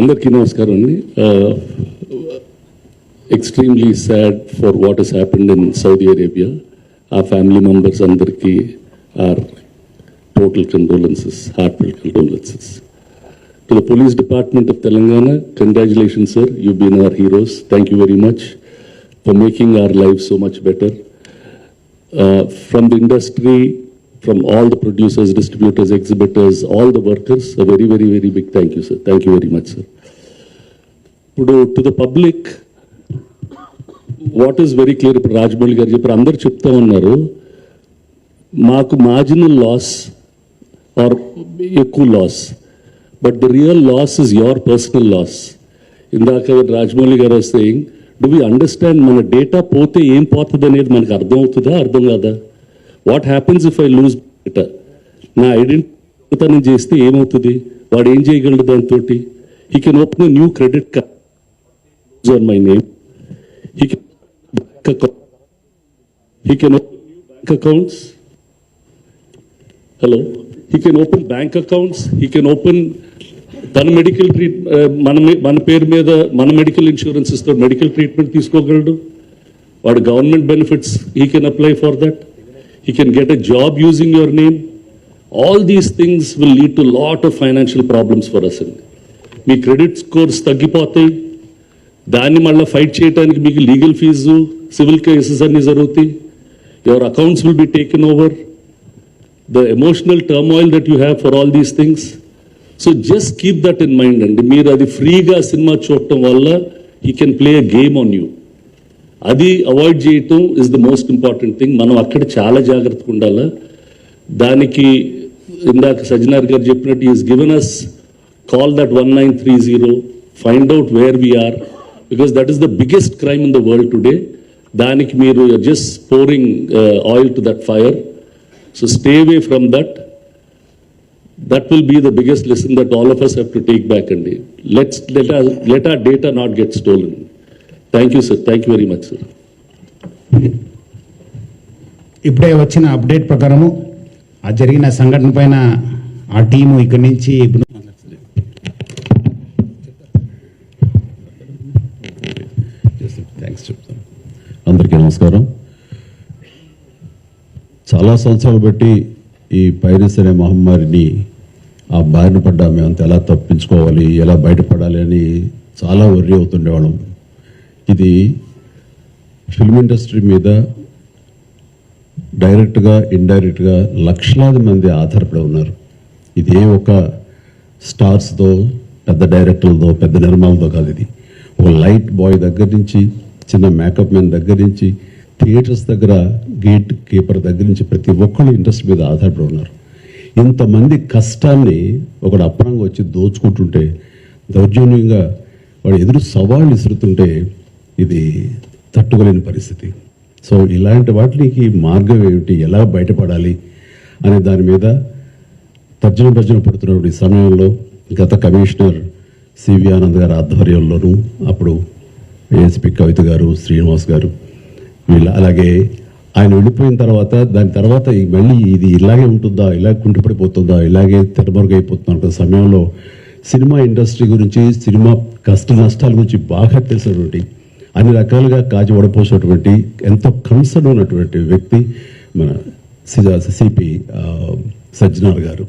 అందరికీ నమస్కారం అండి. Extremely sad for what is happened in Saudi Arabia. ఆ ఫ్యామిలీ మెంబర్స్ అందరికీ our total condolences heartful condolences. To the police department of Telangana congratulation sir you been our heroes thank you very much for making our life so much better from the industry from all the producers, distributors, exhibitors, all the workers, a very, very, very big thank you, sir. Thank you very much, sir. ఇప్పుడు to the public what is very clear ఇప్పుడు రాజమౌళి గారు చెప్పారు అందరు చెప్తా ఉన్నారు మాకు marginal loss or ఎక్కువ loss but the real loss is your personal loss ఇందాక Rajamouli garu saying do we understand మన డేటా పోతే ఏం పోతుంది అనేది మనకు అర్థం అవుతుందా అర్థం కాదా what happens if I lose it. నా ఐడెంటిటీ నేను చేస్తే ఏమవుతుంది? వాడు ఏం చేయగలడు దాంతో he can open new credit card on my name he can bank account he can open new bank accounts hello he can open bank accounts he can open తన medical treat మన మన పేరు మీద మన మెడికల్ ఇన్సూరెన్సెస్తో medical treatment తీసుకోగలడు. వాడు government benefits he can apply for that he can get a job using your name all these things will lead to lot of financial problems for us అండి మీ క్రెడిట్ స్కోర్స్ తగ్గిపోతాయి. దాన్ని మళ్ళీ fight చేయడానికి మీకు legal fee civil cases అన్నీ జరుగుతాయి. Your accounts will be taken over the emotional term oil that you have for all these things so just keep that in mind అండి మీరు అది ఫ్రీగా సినిమా చూడటం వల్ల he can play a game on you అది avoid చేయటం is the most important thing మనం అక్కడ చాలా జాగ్రత్తగా ఉండాలా? దానికి ఇందాక సజ్జనార్ గారు చెప్పినట్టు is given us call that one nine three zero find out where we are because that is the biggest crime in the world today దానికి మీరు just pouring oil to that fire so stay away from that. That will be the biggest lesson that all of us have to take back అండి let's let our let our data not get Thank you, sir. Thank you very much, sir. ఇప్పుడే వచ్చిన update ప్రకారము ఆ జరిగిన సంఘటన పైన ఆ team ఇక్కడి నుంచి థ్యాంక్స్ చెప్తాను అందరికీ నమస్కారం. చాలా సంవత్సరాలు బట్టి ఈ పైరస్ అనే మహమ్మారిని ఆ బారిన పడ్డా. మేమంతా ఎలా తప్పించుకోవాలి ఎలా బయటపడాలి అని చాలా వర్రీ అవుతుండేవాళ్ళం. ఇది ఫిల్మ్ ఇండస్ట్రీ మీద డైరెక్ట్గా ఇండైరెక్ట్గా లక్షలాది మంది ఆధారపడి ఉన్నారు. ఇది ఏ ఒక స్టార్స్తో పెద్ద డైరెక్టర్లతో పెద్ద నిర్మాలతో కాదు ఇది. ఒక లైట్ బాయ్ దగ్గర నుంచి చిన్న మేకప్ మ్యాన్ దగ్గర నుంచి థియేటర్స్ దగ్గర గేట్ కీపర్ దగ్గర నుంచి ప్రతి ఒక్కళ్ళు ఇండస్ట్రీ మీద ఆధారపడి ఉన్నారు. ఇంతమంది కష్టాన్ని ఒకడు అప్పనంగా వచ్చి దోచుకుంటుంటే దౌర్జన్యంగా వాడు ఎదురు సవాళ్ళు విసురుతుంటే ఇది తట్టుకోలేని పరిస్థితి. సో ఇలాంటి వాటికి మార్గం ఏమిటి? ఎలా బయటపడాలి? అనే దాని మీద తర్జన భర్జన పడుతున్నటువంటి సమయంలో గత కమిషనర్ సివి ఆనంద్ గారి ఆధ్వర్యంలోనూ అప్పుడు ఏఎస్పి కవిత గారు శ్రీనివాస్ గారు వీళ్ళ అలాగే ఆయన వెళ్ళిపోయిన తర్వాత దాని తర్వాత మళ్ళీ ఇది ఇలాగే ఉంటుందా? ఇలాగే కుంటుపడిపోతుందా? ఇలాగే తెరమరుగైపోతుందా? అనుకున్న సమయంలో సినిమా ఇండస్ట్రీ గురించి సినిమా కష్ట నష్టాల గురించి బాగా తెలిసినటువంటి అన్ని రకాలుగా కాచి వడపోసినటువంటి ఎంతో కన్సర్న్ ఉన్నటువంటి వ్యక్తి మన సిపి సజ్జనార్ గారు.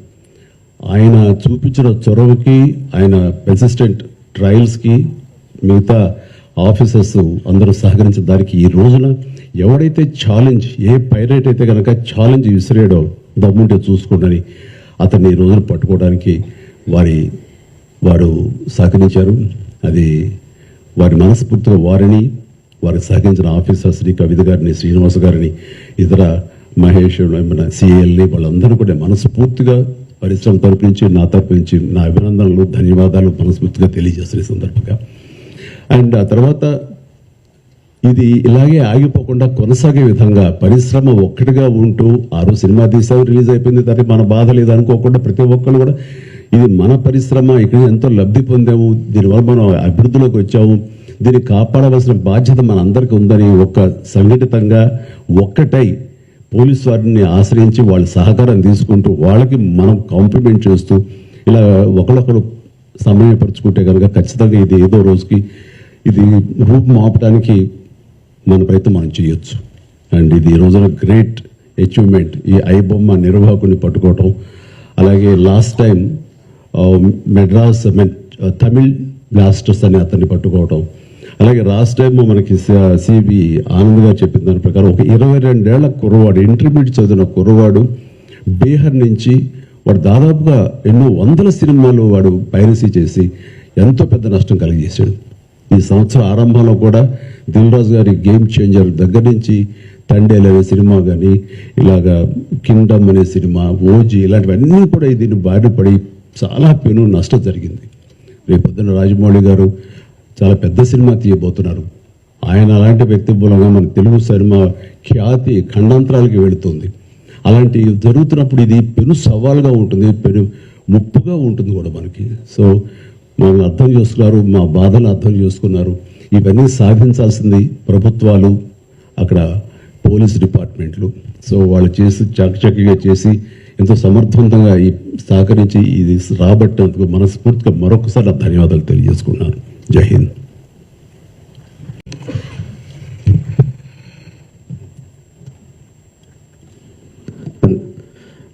ఆయన చూపించిన చొరవకి ఆయన పెన్సిస్టెంట్ ట్రయల్స్కి మిగతా ఆఫీసర్స్ అందరూ సహకరించిన దానికి ఈ రోజున ఎవడైతే ఛాలెంజ్ ఏ పైరేట్ అయితే కనుక ఛాలెంజ్ విసిరాడో దమ్ముంటే చూసుకోండి అతన్ని ఈ రోజున పట్టుకోవడానికి వారి వారు సహకరించారు. అది వారి మనస్ఫూర్తిగా వారిని వారికి సహకరించిన ఆఫీసర్ శ్రీ కవిత గారిని శ్రీనివాస్ గారిని ఇతర మహేష్ మన సిఎల్ని వాళ్ళందరూ కూడా మనస్ఫూర్తిగా పరిశ్రమ తరపు నుంచి నా తరపు నుంచి నా అభినందనలు ధన్యవాదాలు మనస్ఫూర్తిగా తెలియజేస్తున్న సందర్భంగా. అండ్ ఆ తర్వాత ఇది ఇలాగే ఆగిపోకుండా కొనసాగే విధంగా పరిశ్రమ ఒక్కటిగా ఉంటూ ఆరు సినిమా తీసావు రిలీజ్ అయిపోయింది తర్వాత మన బాధ లేదు అనుకోకుండా ప్రతి ఒక్కరు కూడా ఇది మన పరిశ్రమ ఇక్కడ ఎంతో లబ్ధి పొందాము దీనివల్ల మనం అభివృద్ధిలోకి వచ్చాము. దీన్ని కాపాడవలసిన బాధ్యత మనందరికీ ఉందని ఒక సంఘటితంగా ఒక్కటై పోలీస్ వారిని ఆశ్రయించి వాళ్ళ సహకారం తీసుకుంటూ వాళ్ళకి మనం కాంప్లిమెంట్ చేస్తూ ఇలా ఒకరొకరు సమయపరుచుకుంటే కనుక ఖచ్చితంగా ఇది ఏదో రోజుకి ఇది రూపం ఆపడానికి మన ప్రయత్నం మనం చేయొచ్చు. అండ్ ఇది ఈ రోజున గ్రేట్ అచీవ్మెంట్ ఈ ఐబొమ్మ నిర్వాహకుని పట్టుకోవటం. అలాగే last time Madras Tamil blasters అని అతన్ని పట్టుకోవటం. అలాగే లాస్ట్ టైం మనకి సిబి ఆనంద్ గారు చెప్పిన దాని ప్రకారం ఒక ఇరవై రెండేళ్ళ కుర్రవాడు ఇంటర్మీడియట్ చదివిన కుర్రవాడు బీహార్ నుంచి వాడు దాదాపుగా ఎన్నో వందల సినిమాలు వాడు పైరసీ చేసి ఎంతో పెద్ద నష్టం కలిగజేశాడు. ఈ సంవత్సరం ఆరంభంలో కూడా దిల్రాజు గారి గేమ్ చేంజర్ దగ్గర నుంచి తండేల్ అనే సినిమా కానీ ఇలాగా కింగ్డమ్ అనే సినిమా ఓజీ ఇలాంటివన్నీ కూడా దీన్ని బారిపడి చాలా పెను నష్టం జరిగింది. రేపొద్దున రాజమౌళి గారు చాలా పెద్ద సినిమా తీయబోతున్నారు. ఆయన అలాంటి వ్యక్తి మూలంగా మన తెలుగు సినిమా ఖ్యాతి ఖండాంతరాలకి వెళుతుంది. అలాంటి జరుగుతున్నప్పుడు ఇది పెను సవాల్గా ఉంటుంది పెను ముప్పుగా ఉంటుంది కూడా మనకి. సో మమ్మల్ని అర్థం చేసుకున్నారు మా బాధను అర్థం చేసుకున్నారు. ఇవన్నీ సాధించాల్సింది ప్రభుత్వాలు అక్కడ పోలీస్ డిపార్ట్మెంట్లు. సో వాళ్ళు చేసి చకచకిగా చేసి ఎంతో సమర్థవంతంగా ఈ సహకరించి ఇది రాబట్టినందుకు మనస్ఫూర్తిగా మరొకసారి నా ధన్యవాదాలు తెలియజేసుకున్నాను. జై హింద్.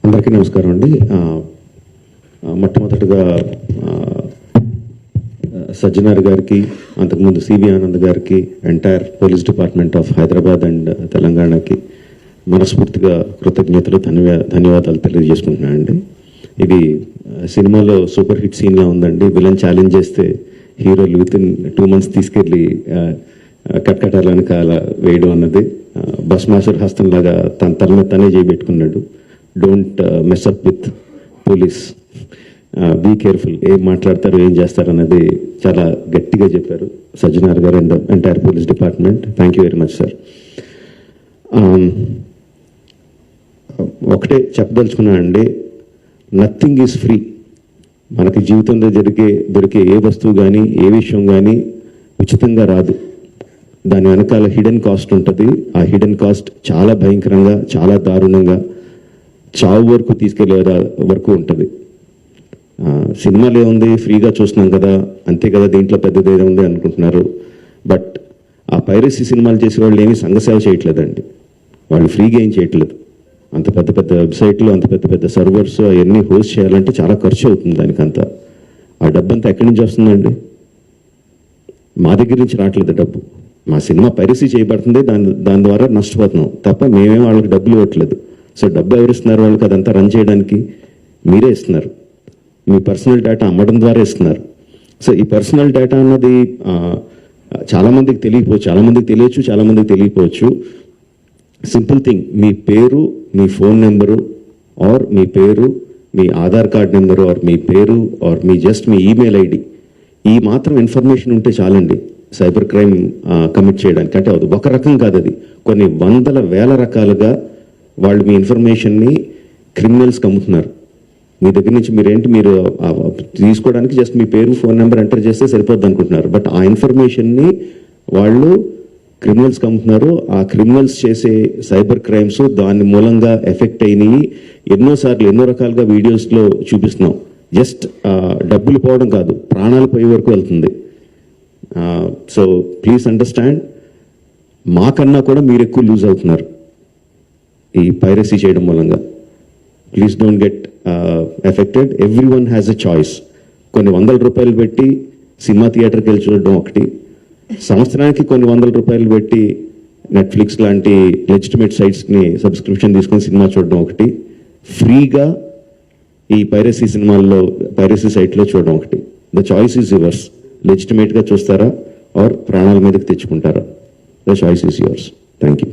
అందరికీ నమస్కారం అండి. మొట్టమొదటిగా సజ్జనార్ గారికి అంతకుముందు సిబి ఆనంద్ గారికి entire police department of Hyderabad and తెలంగాణకి మనస్ఫూర్తిగా కృతజ్ఞతలు ధన్యవా ధన్యవాదాలు తెలియజేసుకుంటున్నానండి. ఇది సినిమాలో సూపర్ హిట్ సీన్లా ఉందండి. విలన్ ఛాలెంజ్ చేస్తే హీరోలు విత్ ఇన్ టూ మంత్స్ తీసుకెళ్ళి ఆ, అలా వేయడం అన్నది ఆ, బస్ మాస్టర్ హస్తంలాగా తన తల మీద తనే చేయబెట్టుకున్నాడు don't mess up with police be careful ఏం మాట్లాడతారు ఏం చేస్తారు అన్నది చాలా గట్టిగా చెప్పారు. సజ్జనార్ గారు and entire police department thank you very much sir ఒకటే చెప్పదలుచుకున్నానండి. నథింగ్ ఈజ్ ఫ్రీ మనకి జీవితంలో జరిగే దొరికే ఏ వస్తువు కానీ ఏ విషయం కానీ ఉచితంగా రాదు. దాని వెనకాల హిడెన్ కాస్ట్ ఉంటుంది. ఆ హిడెన్ కాస్ట్ చాలా భయంకరంగా చాలా దారుణంగా చావు వరకు తీసుకెళ్ళే వరకు ఉంటుంది. సినిమాలు ఏముంది ఫ్రీగా చూస్తున్నాం కదా అంతే కదా దీంట్లో పెద్దది ఏదో ఉంది అనుకుంటున్నారు. బట్ ఆ పైరసీ సినిమాలు చేసే వాళ్ళు ఏమీ సంఘసేవ చేయట్లేదండి. వాళ్ళు ఫ్రీగా ఏం చేయట్లేదు. అంత పెద్ద పెద్ద వెబ్సైట్లు అంత పెద్ద పెద్ద సర్వర్స్ అవన్నీ హోస్ట్ చేయాలంటే చాలా ఖర్చు అవుతుంది దానికంతా. ఆ డబ్బంతా ఎక్కడి నుంచి వస్తుందండి? మా దగ్గర నుంచి రావట్లేదు డబ్బు. మా సినిమా పైరసీ చేయబడుతుంది దాని దాని ద్వారా నష్టపోతున్నాం. తప్ప మేమేం వాళ్ళకి డబ్బులు ఇవ్వట్లేదు. సో డబ్బు ఎవరు ఇస్తున్నారు వాళ్ళకి అదంతా రన్ చేయడానికి మీరే ఇస్తున్నారు. మీ పర్సనల్ డేటా అమ్మడం ద్వారా ఇస్తున్నారు. సో ఈ పర్సనల్ డేటా అన్నది చాలామందికి తెలియకపోవచ్చు చాలామందికి తెలియచ్చు చాలామందికి తెలియకపోవచ్చు. సింపుల్ థింగ్ మీ పేరు మీ ఫోన్ నెంబరు ఆర్ మీ పేరు మీ ఆధార్ కార్డ్ నెంబరు ఆర్ మీ పేరు ఆర్ మీ జస్ట్ మీ ఈమెయిల్ ఐడి ఈ మాత్రం ఇన్ఫర్మేషన్ ఉంటే చాలండి. సైబర్ క్రైమ్ కమిట్ చేయడానికి. అంటే అది ఒక రకం కాదు అది. కొన్ని వందల వేల రకాలుగా వాళ్ళు మీ ఇన్ఫర్మేషన్ని క్రిమినల్స్కి అమ్ముతున్నారు. మీ దగ్గర నుంచి మీరేంటి మీరు తీసుకోవడానికి జస్ట్ మీ పేరు ఫోన్ నెంబర్ ఎంటర్ చేస్తే సరిపోద్ది అనుకుంటున్నారు. బట్ ఆ ఇన్ఫర్మేషన్ని వాళ్ళు క్రిమినల్స్ కమ్ముతున్నారు ఆ క్రిమినల్స్ చేసే సైబర్ క్రైమ్స్ దాని మూలంగా ఎఫెక్ట్ అయినాయి. ఎన్నోసార్లు ఎన్నో రకాలుగా వీడియోస్లో చూపిస్తున్నాం. జస్ట్ డబ్బులు పోవడం కాదు ప్రాణాలు పోయే వరకు వెళ్తుంది. సో ప్లీజ్ అండర్స్టాండ్ మాకన్నా కూడా మీరు ఎక్కువ లూజ్ అవుతున్నారు ఈ పైరసీ చేయడం మూలంగా. Please don't get affected everyone has a choice కొన్ని వందల రూపాయలు పెట్టి సినిమా థియేటర్కి వెళ్ళి చూడడం ఒకటి. సంవత్సరానికి కొన్ని వందల రూపాయలు పెట్టి నెట్ఫ్లిక్స్ లాంటి లెజిటిమేట్ సైట్స్ని సబ్స్క్రిప్షన్ తీసుకొని సినిమా చూడడం ఒకటి. ఫ్రీగా ఈ పైరసీ సినిమాల్లో పైరసీ సైట్లో చూడడం ఒకటి. ద చాయిస్ ఈజ్ యువర్స్ లెజిటిమేట్గా చూస్తారా? ఆర్ ప్రాణాల మీదకి తెచ్చుకుంటారా? The choice is yours thank you